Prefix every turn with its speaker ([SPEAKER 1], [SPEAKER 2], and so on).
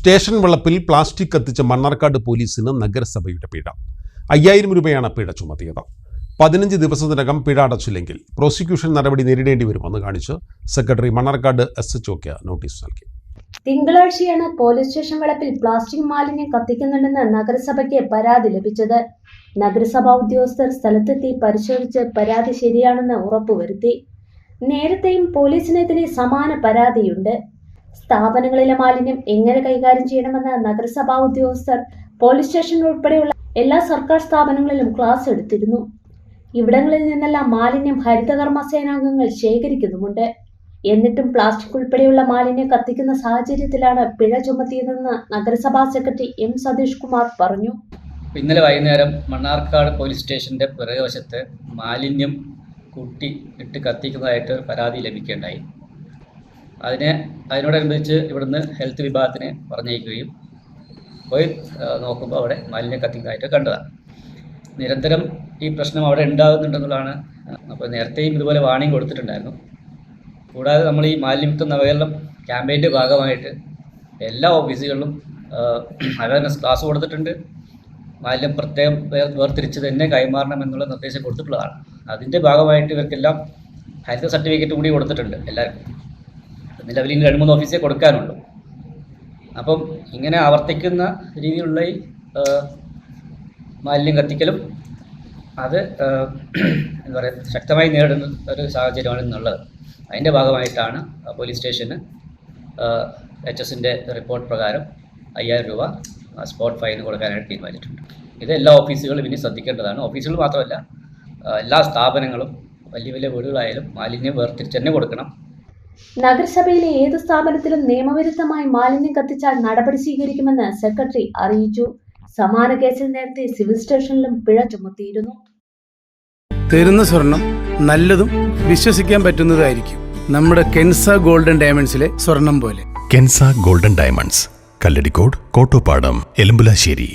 [SPEAKER 1] Station വളപ്പിൽ plastic കത്തിച്ച മണ്ണാർക്കാട് പോലീസിന് നഗരസഭയുടെ പിഴ അയ്യായിരം രൂപയാണ് പിഴ ചുമത്തിയത്. പതിനഞ്ച് ദിവസത്തിനകം പിഴ അടച്ചില്ലെങ്കിൽ പ്രോസിക്യൂഷൻ നടപടി നേരിടേണ്ടി വരുമെന്ന് കാണിച്ച് സെക്രട്ടറി മണ്ണാർക്കാട് എസ് എച്ച് ഒക്കെ നോട്ടീസ് നൽകി.
[SPEAKER 2] തിങ്കളാഴ്ചയാണ് പോലീസ് സ്റ്റേഷൻ വളപ്പിൽ പ്ലാസ്റ്റിക് മാലിന്യം കത്തിക്കുന്നുണ്ടെന്ന് നഗരസഭയ്ക്ക് പരാതി ലഭിച്ചത്. നഗരസഭാ ഉദ്യോഗസ്ഥർ സ്ഥലത്തെത്തി പരിശോധിച്ച് പരാതി ശരിയാണെന്ന് ഉറപ്പുവരുത്തി. നേരത്തെയും പോലീസിനെതിരെ സമാന പരാതിയുണ്ട്. സ്ഥാപനങ്ങളിലെ മാലിന്യം എങ്ങനെ കൈകാര്യം ചെയ്യണമെന്ന് നഗരസഭാ ഉദ്യോഗസ്ഥർ പോലീസ് സ്റ്റേഷൻ ഉൾപ്പെടെയുള്ള എല്ലാ സർക്കാർ സ്ഥാപനങ്ങളിലും ക്ലാസ് എടുത്തിരുന്നു. ഇവിടങ്ങളിൽ നിന്നെല്ലാം മാലിന്യം ഹരിതകർമ്മ സേനാംഗങ്ങൾ ശേഖരിക്കുന്നുമുണ്ട്. എന്നിട്ടും പ്ലാസ്റ്റിക് ഉൾപ്പെടെയുള്ള മാലിന്യം കത്തിക്കുന്ന സാഹചര്യത്തിലാണ് പിഴ ചുമത്തിയതെന്ന് നഗരസഭാ സെക്രട്ടറി എം സതീഷ് കുമാർ പറഞ്ഞു.
[SPEAKER 3] ഇന്നലെ വൈകുന്നേരം മണ്ണാർക്കാട് പോലീസ് സ്റ്റേഷന്റെ പിറകുവശത്ത് മാലിന്യം കൂട്ടി ഇട്ട് കത്തിക്കുന്നതായിട്ട് പരാതി ലഭിക്കുകയുണ്ടായി. അതിനെ അതിനോടനുബന്ധിച്ച് ഇവിടുന്ന് ഹെൽത്ത് വിഭാഗത്തിന് പറഞ്ഞയക്കുകയും പോയി നോക്കുമ്പോൾ അവിടെ മാലിന്യം കത്തിക്കുന്നതായിട്ട് കണ്ടതാണ്. നിരന്തരം ഈ പ്രശ്നം അവിടെ ഉണ്ടാകുന്നുണ്ടെന്നുള്ളതാണ് അപ്പോൾ നേരത്തെയും ഇതുപോലെ വാണിംഗ് കൊടുത്തിട്ടുണ്ടായിരുന്നു. കൂടാതെ നമ്മൾ ഈ മാലിന്യമുക്ത നവകേരളം ക്യാമ്പയിന്റെ ഭാഗമായിട്ട് എല്ലാ ഓഫീസുകളിലും അവയർനെസ് ക്ലാസ് കൊടുത്തിട്ടുണ്ട്. മാലിന്യം പ്രത്യേകം വേർ വേർതിരിച്ച് തന്നെ കൈമാറണം എന്നുള്ള നിർദ്ദേശം കൊടുത്തിട്ടുള്ളതാണ്. അതിന്റെ ഭാഗമായിട്ട് ഇവർക്കെല്ലാം ഹരിത സർട്ടിഫിക്കറ്റ് കൂടി കൊടുത്തിട്ടുണ്ട് എല്ലാവർക്കും. നിലവിൽ ഇനി രണ്ട് മൂന്ന് ഓഫീസേ കൊടുക്കാനുള്ളൂ. അപ്പം ഇങ്ങനെ ആവർത്തിക്കുന്ന രീതിയിലുള്ള ഈ മാലിന്യം കത്തിക്കലും അത് എന്താ പറയുക ശക്തമായി നേരിടുന്ന ഒരു സാഹചര്യമാണ് എന്നുള്ളത് അതിന്റെ ഭാഗമായിട്ടാണ് പോലീസ് സ്റ്റേഷന് എച്ച് എസിന്റെ റിപ്പോർട്ട് പ്രകാരം അയ്യായിരം രൂപ സ്പോട്ട് ഫൈൻ കൊടുക്കാനായിട്ട് തീരുമാനിച്ചിട്ടുണ്ട്. ഇത് എല്ലാ ഓഫീസുകളും ഇനി ശ്രദ്ധിക്കേണ്ടതാണ്. ഓഫീസുകൾ മാത്രമല്ല എല്ലാ സ്ഥാപനങ്ങളും വലിയ വലിയ വീടുകളായാലും മാലിന്യം വേർതിരിച്ച് തന്നെ കൊടുക്കണം.
[SPEAKER 2] നഗരസഭയിലെ ഏത് സ്ഥാപനത്തിലും നിയമവിരുദ്ധമായി മാലിന്യം കത്തിച്ചാൽ നടപടി സ്വീകരിക്കുമെന്ന് സെക്രട്ടറി അറിയിച്ചു. സമാന കേസിൽ നേരത്തെ സിവിൽ സ്റ്റേഷനിലും പിഴ ചുമത്തിയിരുന്നു.
[SPEAKER 4] തരുന്ന സ്വർണം നല്ലതും വിശ്വസിക്കാൻ പറ്റുന്നതായിരിക്കും. നമ്മുടെ കെൻസ ഗോൾഡൻ ഡയമണ്ട്സിലെ സ്വർണം പോലെ.
[SPEAKER 5] Kenza golden diamonds. Kalladikode Kottopadam Elambulassery.